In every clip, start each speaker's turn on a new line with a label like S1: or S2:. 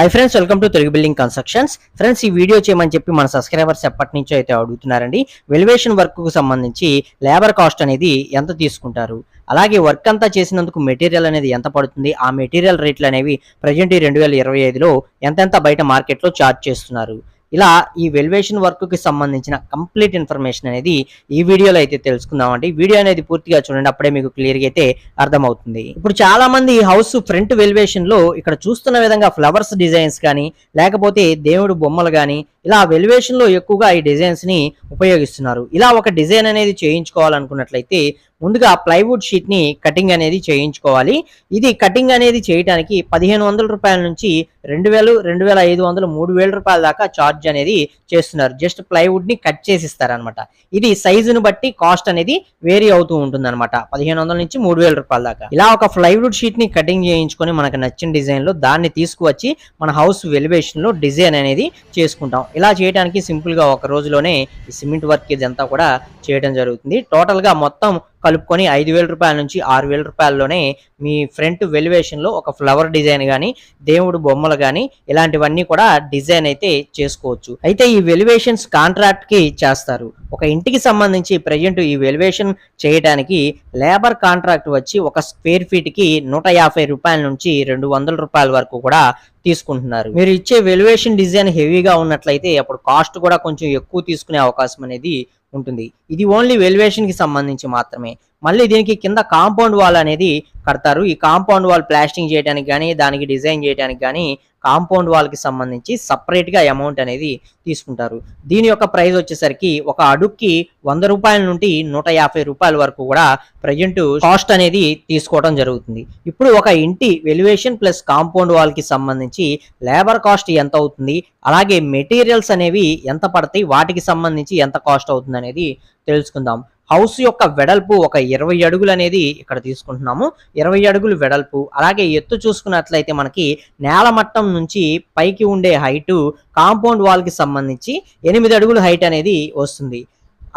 S1: Hi friends welcome to Telugu building constructions friends ఈ video చేయమని చెప్పి మన సబ్స్క్రైబర్స్ ఎప్పటి నుంచో అయితే అడుగుతున్నారండి వెలివేషన్ వర్క్కు సంబంధించి లేబర్ కాస్ట్ అనేది ఎంత తీసుకుంటారు? అలాగే వర్క్ అంతా చేసినందుకు మెటీరియల్ అనేది ఎంత పడుతుంది? ఆ మెటీరియల్ రేట్లు అనేవి ప్రజెంట్ ఈ రెండు వేల ఇరవై ఐదులో ఎంతెంత బయట మార్కెట్లో చార్జ్ చేస్తున్నారు? ఇలా ఈ వెల్యువేషన్ వర్క్కి సంబంధించిన కంప్లీట్ ఇన్ఫర్మేషన్ అనేది ఈ వీడియోలో అయితే తెలుసుకుందామండి. వీడియో అనేది పూర్తిగా చూడండి అప్పుడే మీకు క్లియర్గా అయితే అర్థమవుతుంది. ఇప్పుడు చాలా మంది హౌస్ ఫ్రంట్ వెల్యువేషన్లో ఇక్కడ చూస్తున్న విధంగా ఫ్లవర్స్ డిజైన్స్ కానీ లేకపోతే దేవుడు బొమ్మలు కానీ ఇలా వెలివేషన్లో ఎక్కువగా ఈ డిజైన్స్ని ఉపయోగిస్తున్నారు. ఇలా ఒక డిజైన్ అనేది చేయించుకోవాలనుకున్నట్లయితే ముందుగా ప్లైవుడ్ షీట్ని కటింగ్ అనేది చేయించుకోవాలి. ఇది కటింగ్ అనేది చేయడానికి పదిహేను వందల రూపాయల నుంచి రెండు వేలు రెండు వేల ఐదు వందలు మూడు వేల రూపాయల దాకా ఛార్జ్ అనేది చేస్తున్నారు. జస్ట్ ప్లైవుడ్ని కట్ చేసి ఇస్తారనమాట ఇది సైజును బట్టి కాస్ట్ అనేది వేరీ అవుతూ ఉంటుంది అనమాట పదిహేను వందల నుంచి మూడు వేల రూపాయల దాకా. ఇలా ఒక ప్లైవుడ్ షీట్ని కటింగ్ చేయించుకొని మనకు నచ్చిన డిజైన్లో దాన్ని తీసుకువచ్చి మన హౌస్ వెలివేషన్లో డిజైన్ అనేది చేసుకుంటాం. ఇలా చేయడానికి సింపుల్గా ఒక రోజులోనే ఈ సిమెంట్ వర్క్ ఇదంతా కూడా చేయడం జరుగుతుంది. టోటల్గా మొత్తం కలుపుకొని ఐదు వేల రూపాయల నుంచి ఆరు వేల రూపాయల్లోనే మీ ఫ్రంట్ వెలివేషన్లో ఒక ఫ్లవర్ డిజైన్ కానీ దేవుడు బొమ్మలు కానీ ఇలాంటివన్నీ కూడా డిజైన్ అయితే చేసుకోవచ్చు. అయితే ఈ వెలివేషన్స్ కాంట్రాక్ట్కి చేస్తారు. ఒక ఇంటికి సంబంధించి ప్రజెంట్ ఈ వెలివేషన్ చేయడానికి లేబర్ కాంట్రాక్ట్ వచ్చి ఒక స్క్వేర్ ఫీట్కి నూట యాభై రూపాయల నుంచి రెండు వందల రూపాయల వరకు కూడా తీసుకుంటున్నారు. మీరు ఇచ్చే వెలివేషన్ డిజైన్ హెవీగా ఉన్నట్లయితే అప్పుడు కాస్ట్ కూడా కొంచెం ఎక్కువ తీసుకునే అవకాశం అనేది ఉంటుంది. ఇది ఓన్లీ వెల్యువేషన్కి సంబంధించి మాత్రమే. మళ్ళీ దీనికి కింద కాంపౌండ్ వాల్ అనేది కడతారు. ఈ కాంపౌండ్ వాల్ ప్లాస్టింగ్ చేయడానికి కానీ దానికి డిజైన్ చేయడానికి కానీ కాంపౌండ్ వాళ్ళకి సంబంధించి సపరేట్గా అమౌంట్ అనేది తీసుకుంటారు. దీని యొక్క ప్రైస్ వచ్చేసరికి ఒక అడుక్కి వంద రూపాయల నుండి నూట యాభై రూపాయల వరకు కూడా ప్రజెంట్ కాస్ట్ అనేది తీసుకోవడం జరుగుతుంది. ఇప్పుడు ఒక ఇంటి వెల్యువేషన్ ప్లస్ కాంపౌండ్ వాల్కి సంబంధించి లేబర్ కాస్ట్ ఎంత అవుతుంది అలాగే మెటీరియల్స్ అనేవి ఎంత పడతాయి వాటికి సంబంధించి ఎంత కాస్ట్ అవుతుంది అనేది తెలుసుకుందాం. హౌస్ యొక్క వెడల్పు ఒక ఇరవై అడుగులు అనేది ఇక్కడ తీసుకుంటున్నాము. ఇరవై అడుగులు వెడల్పు. అలాగే ఎత్తు చూసుకున్నట్లయితే మనకి నేల మట్టం నుంచి పైకి ఉండే హైటు కాంపౌండ్ వాల్కి సంబంధించి ఎనిమిది అడుగులు హైట్ అనేది వస్తుంది.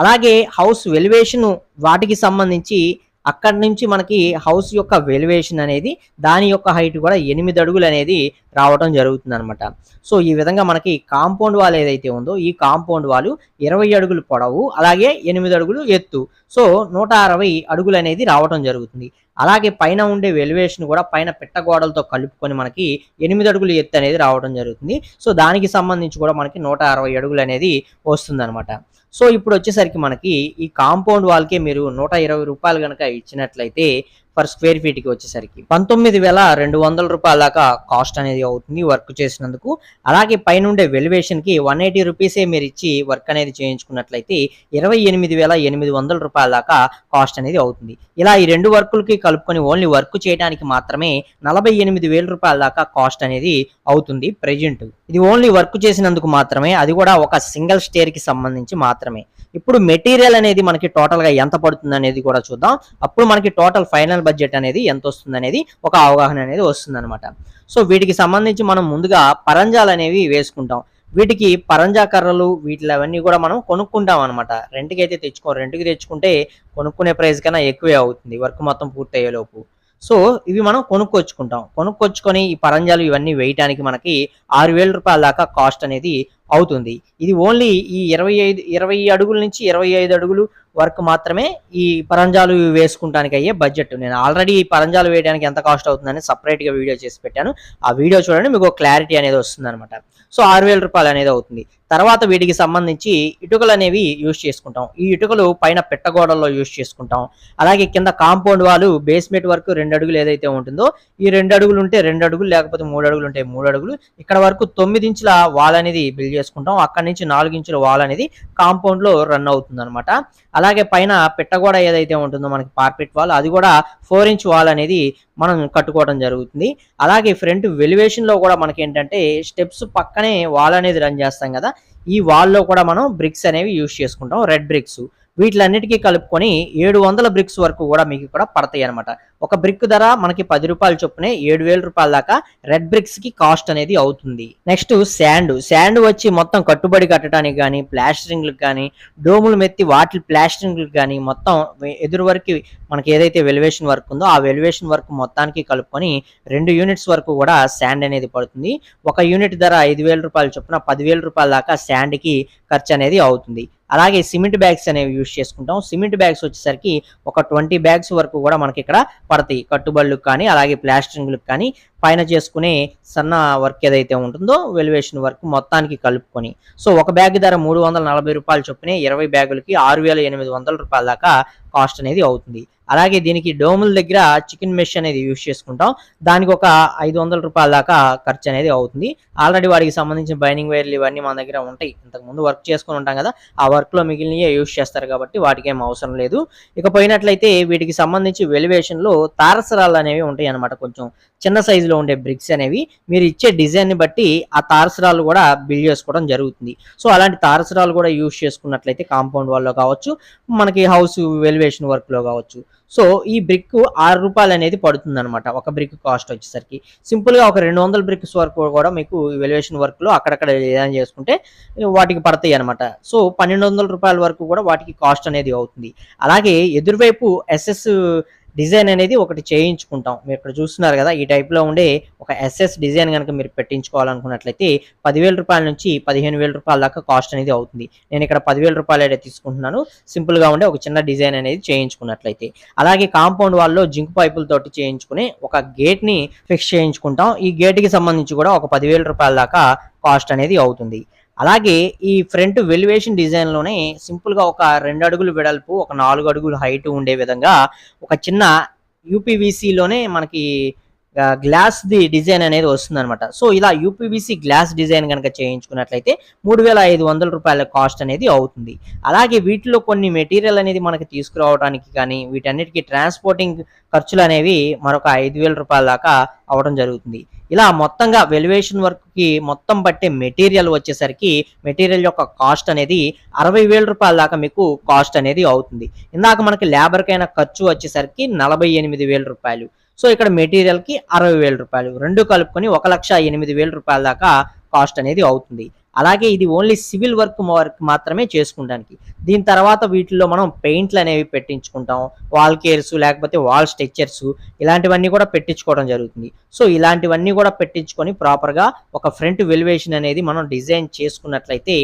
S1: అలాగే హౌస్ వెలివేషన్ వాటికి సంబంధించి అక్కడి నుంచి మనకి హౌస్ యొక్క వెలివేషన్ అనేది దాని యొక్క హైట్ కూడా ఎనిమిది అడుగులు అనేది రావడం జరుగుతుంది అనమాట సో ఈ విధంగా మనకి కాంపౌండ్ వాల్ ఏదైతే ఉందో ఈ కాంపౌండ్ వాల్ ఇరవై అడుగులు పొడవు అలాగే ఎనిమిది అడుగులు ఎత్తు. సో నూట అరవై అడుగులు అనేది రావడం జరుగుతుంది. అలాగే పైన ఉండే వెలివేషన్ కూడా పైన పెట్టగోడలతో కలుపుకొని మనకి ఎనిమిది అడుగులు ఎత్తు అనేది రావడం జరుగుతుంది. సో దానికి సంబంధించి కూడా మనకి నూట అరవై అడుగులు అనేది వస్తుంది సో ఇప్పుడు వచ్చేసరికి మనకి ఈ కాంపౌండ్ వాల్కే మీరు నూట ఇరవై రూపాయలు కనుక ఇచ్చినట్లయితే పర్ స్క్వేర్ ఫీట్కి వచ్చేసరికి పంతొమ్మిది వేల రెండు వందల రూపాయల దాకా కాస్ట్ అనేది అవుతుంది వర్క్ చేసినందుకు. అలాగే పైనుండే వెలివేషన్కి వన్ ఎయిటీ రూపీసే మీరు ఇచ్చి వర్క్ అనేది చేయించుకున్నట్లయితే ఇరవై ఎనిమిది వేల ఎనిమిది వందల రూపాయల దాకా కాస్ట్ అనేది అవుతుంది. ఇలా ఈ రెండు వర్కులకి కలుపుకొని ఓన్లీ వర్క్ చేయడానికి మాత్రమే నలభై ఎనిమిది వేల రూపాయల దాకా కాస్ట్ అనేది అవుతుంది ప్రెజెంట్ ఇది ఓన్లీ వర్క్ చేసినందుకు మాత్రమే అది కూడా ఒక సింగిల్ స్టేర్కి సంబంధించి మాత్రమే. ఇప్పుడు మెటీరియల్ అనేది మనకి టోటల్గా ఎంత పడుతుంది అనేది కూడా చూద్దాం. అప్పుడు మనకి టోటల్ ఫైనల్ బడ్జెట్ అనేది ఎంత వస్తుంది అనేది ఒక అవగాహన అనేది వస్తుంది అనమాట సో వీటికి సంబంధించి మనం ముందుగా పరంజాలు అనేవి వేసుకుంటాం. వీటికి పరంజా కర్రలు వీటిలో అవన్నీ కూడా మనం కొనుక్కుంటాం అనమాట రెంట్కి అయితే తెచ్చుకో రెంట్కి తెచ్చుకుంటే కొనుక్కునే ప్రైస్ కన్నా ఎక్కువే అవుతుంది. వర్క్ మొత్తం పూర్తయ్యేలోపు. సో ఇవి మనం కొనుక్కొచ్చుకుంటాం. కొనుక్కొచ్చుకొని ఈ పరంజాలు ఇవన్నీ వేయటానికి మనకి ఆరు వేల రూపాయల దాకా కాస్ట్ అనేది అవుతుంది. ఇది ఓన్లీ ఈ ఇరవై ఐదు ఇరవై అడుగుల నుంచి ఇరవై ఐదు అడుగులు వర్క్ మాత్రమే ఈ పరంజాలు వేసుకుంటానికి అయ్యే బడ్జెట్ నేను ఆల్రెడీ ఈ పరంజాలు వేయడానికి ఎంత కాస్ట్ అవుతుందని సపరేట్గా వీడియో చేసి పెట్టాను. ఆ వీడియో చూడండి మీకు క్లారిటీ అనేది వస్తుంది అనమాట సో ఆరు వేల రూపాయలు అనేది అవుతుంది. తర్వాత వీటికి సంబంధించి ఇటుకలు అనేవి యూజ్ చేసుకుంటాం. ఈ ఇటుకలు పైన పెట్టగోడల్లో యూజ్ చేసుకుంటాం. అలాగే కింద కాంపౌండ్ వాళ్ళు బేస్మెంట్ వరకు రెండు అడుగులు ఏదైతే ఉంటుందో ఈ రెండు అడుగులు ఉంటే రెండు అడుగులు లేకపోతే మూడు అడుగులు ఉంటే మూడు అడుగులు. ఇక్కడ వరకు తొమ్మిది ఇంచుల వాల్ అనేది బిల్డ్ చేసుకుంటాం. అక్కడి నుంచి నాలుగు ఇంచుల వాల్ అనేది కాంపౌండ్లో రన్ అవుతుంది అనమాట అలాగే పైన పెట్టగోడ ఏదైతే ఉంటుందో మనకి పార్పెట్ వాల్ అది కూడా ఫోర్ ఇంచ్ వాల్ అనేది మనం కట్టుకోవడం జరుగుతుంది. అలాగే ఫ్రంట్ వెలివేషన్లో కూడా మనకి ఏంటంటే స్టెప్స్ పక్కనే వాల్ అనేది రన్ చేస్తాం కదా ఈ వాల్లో కూడా మనం బ్రిక్స్ అనేవి యూజ్ చేసుకుంటాం రెడ్ బ్రిక్స్. వీటిలన్నిటికీ కలుపుకొని ఏడు వందల బ్రిక్స్ వరకు కూడా మీకు ఇక్కడ పడతాయి అనమాట ఒక బ్రిక్ ధర మనకి పది రూపాయల చొప్పునే ఏడు వేల రూపాయల దాకా రెడ్ బ్రిక్స్కి కాస్ట్ అనేది అవుతుంది. నెక్స్ట్ శాండ్ శాండ్ వచ్చి మొత్తం కట్టుబడి కట్టడానికి కానీ ప్లాస్టరింగ్లకు కానీ డోములు మెత్తి వాటి ప్లాస్టరింగ్లకు కానీ మొత్తం ఎదురు వరకు మనకి ఏదైతే వెలివేషన్ వర్క్ ఉందో ఆ వెలివేషన్ వర్క్ మొత్తానికి కలుపుకొని రెండు యూనిట్స్ వరకు కూడా శాండ్ అనేది పడుతుంది. ఒక యూనిట్ ధర ఐదు వేల రూపాయల చొప్పున పదివేల రూపాయల దాకా శాండ్కి ఖర్చు అనేది అవుతుంది. అలాగే సిమెంట్ బ్యాగ్స్ అనేవి యూజ్ చేసుకుంటాం. సిమెంట్ బ్యాగ్స్ వచ్చేసరికి ఒక ట్వంటీ బ్యాగ్స్ వరకు కూడా మనకి ఇక్కడ పడతాయి కట్టుబడులకు కానీ అలాగే ప్లాస్టరింగ్లకు కానీ పైన చేసుకునే సన్న వర్క్ ఏదైతే ఉంటుందో వెలివేషన్ వర్క్ మొత్తానికి కలుపుకొని. సో ఒక బ్యాగ్ ధర మూడు వందల నలభై రూపాయలు చొప్పున ఇరవై బ్యాగులకి ఆరు వేల ఎనిమిది వందల రూపాయల దాకా కాస్ట్ అనేది అవుతుంది. అలాగే దీనికి డోముల దగ్గర చికెన్ మెష్ అనేది యూజ్ చేసుకుంటాం. దానికి ఒక ఐదు వందల రూపాయల దాకా ఖర్చు అనేది అవుతుంది. ఆల్రెడీ వాడికి సంబంధించిన బైనింగ్ వైర్లు ఇవన్నీ మన దగ్గర ఉంటాయి. ఇంతకు ముందు వర్క్ చేసుకుని ఉంటాం కదా ఆ వర్క్లో మిగిలినవి యూజ్ చేస్తారు కాబట్టి వాటికి ఏం అవసరం లేదు. ఇక పోయినట్లయితే వీటికి సంబంధించి వెలివేషన్లో తారసరాలు అనేవి ఉంటాయి అన్నమాట కొంచెం చిన్న సైజులో లో ఉండే బ్రిక్స్ అనేవి మీరు ఇచ్చే డిజైన్ని బట్టి ఆ తారసరాలు కూడా బిల్డ్ చేసుకోవడం జరుగుతుంది. సో అలాంటి తారసరాలు కూడా యూజ్ చేసుకున్నట్లయితే కాంపౌండ్ వాళ్ళలో కావచ్చు మనకి హౌస్ వెలివేషన్ వర్క్లో కావచ్చు. సో ఈ బ్రిక్ ఆరు రూపాయలు అనేది పడుతుంది అనమాట ఒక బ్రిక్ కాస్ట్ వచ్చేసరికి. సింపుల్గా ఒక రెండు వందల బ్రిక్స్ వరకు కూడా మీకు వెలివేషన్ వర్క్లో అక్కడక్కడ డిజైన్ చేసుకుంటే వాటికి పడతాయి అనమాట సో పన్నెండు వందల రూపాయల వరకు కూడా వాటికి కాస్ట్ అనేది అవుతుంది. అలాగే ఎదురువైపు ఎస్ఎస్ డిజైన్ అనేది ఒకటి చేయించుకుంటాం. మీరు ఇక్కడ చూస్తున్నారు కదా ఈ టైప్లో ఉండే ఒక ఎస్ఎస్ డిజైన్ కనుక మీరు పెట్టించుకోవాలనుకున్నట్లయితే పదివేల రూపాయల నుంచి పదిహేను వేల రూపాయల దాకా కాస్ట్ అనేది అవుతుంది. నేను ఇక్కడ పదివేల రూపాయలు అయితే తీసుకుంటున్నాను. సింపుల్గా ఉండే ఒక చిన్న డిజైన్ అనేది చేయించుకున్నట్లయితే. అలాగే కాంపౌండ్ వాళ్ళలో జింక్ పైపులతోటి చేయించుకుని ఒక గేట్ని ఫిక్స్ చేయించుకుంటాం. ఈ గేట్కి సంబంధించి కూడా ఒక పదివేల రూపాయల దాకా కాస్ట్ అనేది అవుతుంది. అలాగే ఈ ఫ్రంట్ వెలివేషన్ డిజైన్లోనే సింపుల్గా ఒక రెండు అడుగులు వెడల్పు ఒక నాలుగు అడుగులు హైట్ ఉండే విధంగా ఒక చిన్న యూపీవీసీలోనే లోనే మనకి గ్లాస్ ది డిజైన్ అనేది వస్తుంది అనమాట సో ఇలా యూపీవీసీ గ్లాస్ డిజైన్ కనుక చేయించుకున్నట్లయితే మూడు వేల ఐదు వందల రూపాయల కాస్ట్ అనేది అవుతుంది. అలాగే వీటిలో కొన్ని మెటీరియల్ అనేది మనకి తీసుకురావడానికి కానీ వీటన్నిటికీ ట్రాన్స్పోర్టింగ్ ఖర్చులు అనేవి మరొక ఐదు వేల రూపాయల దాకా అవడం జరుగుతుంది. ఇలా మొత్తంగా వెలివేషన్ వర్క్కి మొత్తం పట్టే మెటీరియల్ వచ్చేసరికి మెటీరియల్ యొక్క కాస్ట్ అనేది అరవై వేల రూపాయల దాకా మీకు కాస్ట్ అనేది అవుతుంది. ఇందాక మనకి లేబర్కైనా ఖర్చు వచ్చేసరికి నలభై ఎనిమిది వేల రూపాయలు. సో ఇక్కడ మెటీరియల్కి అరవై వేల రూపాయలు. రెండు కలుపుకొని ఒక లక్ష ఎనిమిది వేల రూపాయల దాకా కాస్ట్ అనేది అవుతుంది. అలాగే ఇది ఓన్లీ సివిల్ వర్క్ వర్క్ మాత్రమే చేసుకుంటానికి. దీని తర్వాత వీటిల్లో మనం పెయింట్లు అనేవి పెట్టించుకుంటాం. వాల్ కేర్స్ లేకపోతే వాల్ స్ట్రెచ్చర్స్ ఇలాంటివన్నీ కూడా పెట్టించుకోవడం జరుగుతుంది. సో ఇలాంటివన్నీ కూడా పెట్టించుకొని ప్రాపర్గా ఒక ఫ్రంట్ వెలివేషన్ అనేది మనం డిజైన్ చేసుకున్నట్లయితే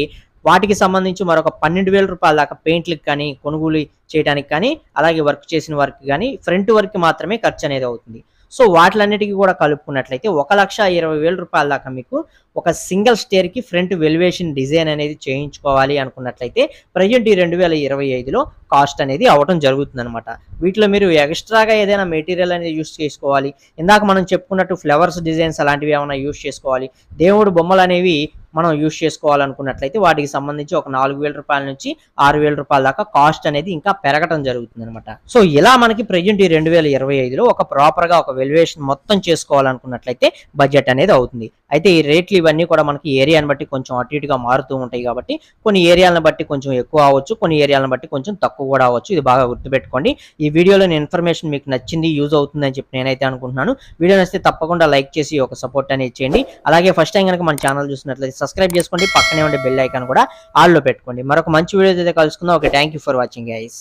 S1: వాటికి సంబంధించి మరొక పన్నెండు వేల రూపాయల దాకా పెయింట్లకు కానీ కొనుగోలు చేయడానికి కానీ అలాగే వర్క్ చేసిన వర్క్ కానీ ఫ్రంట్ వర్క్ మాత్రమే ఖర్చు అనేది అవుతుంది. సో వాటిలన్నిటికీ కూడా కలుపుకున్నట్లయితే ఒక లక్ష ఇరవై వేల రూపాయల దాకా మీకు ఒక సింగిల్ స్టేర్కి ఫ్రంట్ వెలివేషన్ డిజైన్ అనేది చేయించుకోవాలి అనుకున్నట్లయితే ప్రజెంట్ ఈ రెండు వేల ఇరవై ఐదులో కాస్ట్ అనేది అవ్వటం జరుగుతుంది అనమాట వీటిలో మీరు ఎక్స్ట్రాగా ఏదైనా మెటీరియల్ అనేది యూస్ చేసుకోవాలి. ఇందాక మనం చెప్పుకున్నట్టు ఫ్లవర్స్ డిజైన్స్ అలాంటివి ఏమైనా యూస్ చేసుకోవాలి. దేవుడు బొమ్మలు అనేవి మనం యూస్ చేసుకోవాలనుకున్నట్లయితే వాటికి సంబంధించి ఒక నాలుగు వేల రూపాయల నుంచి ఆరు వేల రూపాయల దాకా కాస్ట్ అనేది ఇంకా పెరగటం జరుగుతుంది అనమాట సో ఇలా మనకి ప్రజెంట్ ఈ రెండు వేల ఇరవై ఐదులో ఒక ప్రాపర్గా ఒక వెల్యుయేషన్ మొత్తం చేసుకోవాలనుకున్నట్లయితే బడ్జెట్ అనేది అవుతుంది. అయితే ఈ రేట్లు ఇవన్నీ కూడా మనకి ఏరియాని బట్టి కొంచెం అటు ఇటుగా మారుతూ ఉంటాయి కాబట్టి కొన్ని ఏరియాలను బట్టి కొంచెం ఎక్కువ అవ్వచ్చు కొన్ని ఏరియాలను బట్టి కొంచెం తక్కువ కూడా అవ్వచ్చు. ఇది బాగా గుర్తుపెట్టుకోండి. ఈ వీడియోలోని ఇన్ఫర్మేషన్ మీకు నచ్చింది యూజ్ అవుతుందని చెప్పి నేనైతే అనుకుంటున్నాను. వీడియో నచ్చితే తప్పకుండా లైక్ చేసి ఒక సపోర్ట్ అనేది చేయండి. అలాగే ఫస్ట్ టైం కనుక మన ఛానల్ చూసినట్లయితే సబ్స్క్రైబ్ చేసుకోండి. పక్కనే ఉండే బెల్ ఐకాన్ కూడా ఆల్లో పెట్టుకోండి. మరొక మంచి వీడియో అయితే కలుసుకుందాం. Okay thank you for watching guys